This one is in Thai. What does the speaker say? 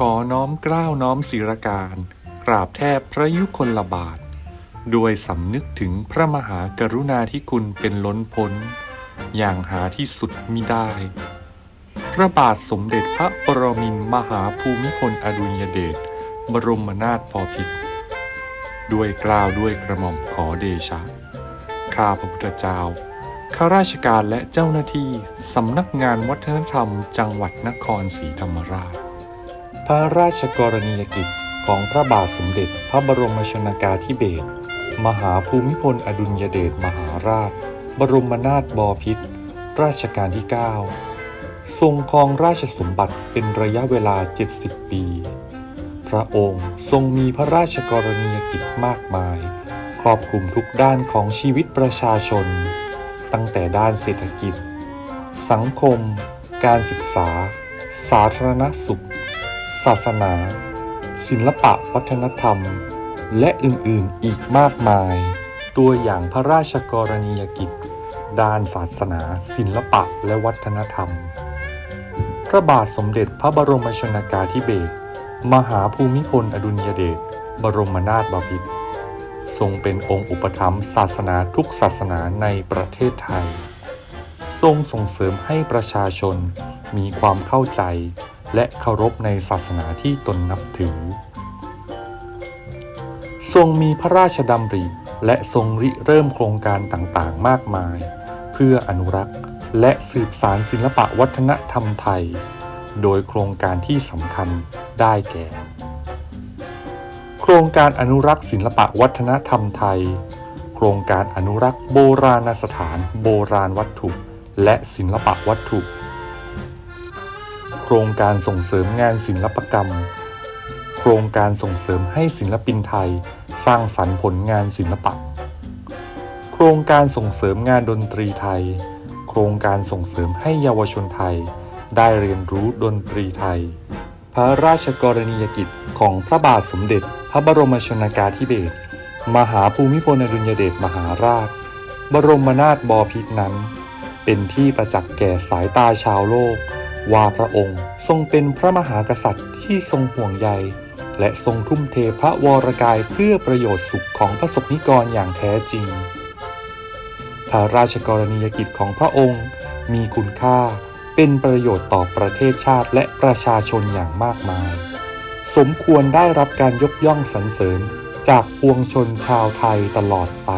ขอน้อมกล้าวน้อมศิรการ กราบแทบพระยุคลบาท ด้วยสำนึกถึงพระมหากรุณาธิคุณเป็นล้นพ้น อย่างหาที่สุดมิได้ พระบาทสมเด็จพระปรมินมหาภูมิพลอดุลยเดชบรมนาถบพิตรด้วยกล่าวด้วยกระหม่อมขอเดชะ ข้าพระพุทธเจ้า ข้าราชการและเจ้าหน้าที่ สำนักงานวัฒนธรรมจังหวัดนครศรีธรรมราช พระราชกรณียกิจของพระบาทสมเด็จพระบรมชนากาธิเบศรมหาภูมิพลอดุลยเดชมหาราช บรมนาถบพิตรราชการที่ 9 ทรงครองราชสมบัติเป็นระยะเวลา 70 ปี พระองค์ทรงมีพระราชกรณียกิจมากมาย ครอบคลุมทุกด้านของชีวิตประชาชน ตั้งแต่ด้านเศรษฐกิจ สังคม การศึกษา สาธารณสุข ศาสนา ศิลปะวัฒนธรรม และอื่นๆอีกมากมาย ตัวอย่างพระราชกรณียกิจ ด้านศาสนา ศิลปะและวัฒนธรรม พระบาทสมเด็จพระบรมชนากาธิเบศรมหาภูมิพลอดุลยเดชบรมนาถบพิตรทรงเป็นองค์อุปถัมภ์ศาสนาทุกศาสนาในประเทศไทย ทรงส่งเสริมให้ประชาชนมีความเข้าใจ และเคารพในศาสนาที่ตนนับถือ ทรงมีพระราชดำริ และทรงริเริ่มโครงการต่างๆ มากมาย เพื่ออนุรักษ์และสืบสารศิลปะวัฒนธรรมไทย โดยโครงการที่สำคัญได้แก่ โครงการอนุรักษ์ศิลปะวัฒนธรรมไทย โครงการอนุรักษ์โบราณสถาน โบราณวัตถุ และศิลปะวัตถุ โครงการส่งเสริมงานศิลปกรรม โครงการส่งเสริมให้ศิลปินไทย สร้างสรรค์ผลงานศิลปะ โครงการส่งเสริมงานดนตรีไทย โครงการส่งเสริมให้เยาวชนไทย ได้เรียนรู้ดนตรีไทย พระราชกรณียกิจของพระบาทสมเด็จ พระบรมชนากาธิเบศรมหาภูมิพลอดุลยเดชมหาราช บรมนาถบพิตรนั้น เป็นที่ประจักษ์แก่สายตาชาวโลก ว่าพระองค์ทรงเป็นพระมหากษัตริย์ที่ทรงห่วงใย และทรงทุ่มเทพระวรกายเพื่อประโยชน์สุขของพระสงฆ์นิกรอย่างแท้จริง พระราชกรณียกิจของพระองค์มีคุณค่าเป็นประโยชน์ต่อประเทศชาติและประชาชนอย่างมากมาย สมควรได้รับการยกย่องสรรเสริญจากปวงชนชาวไทยตลอดไป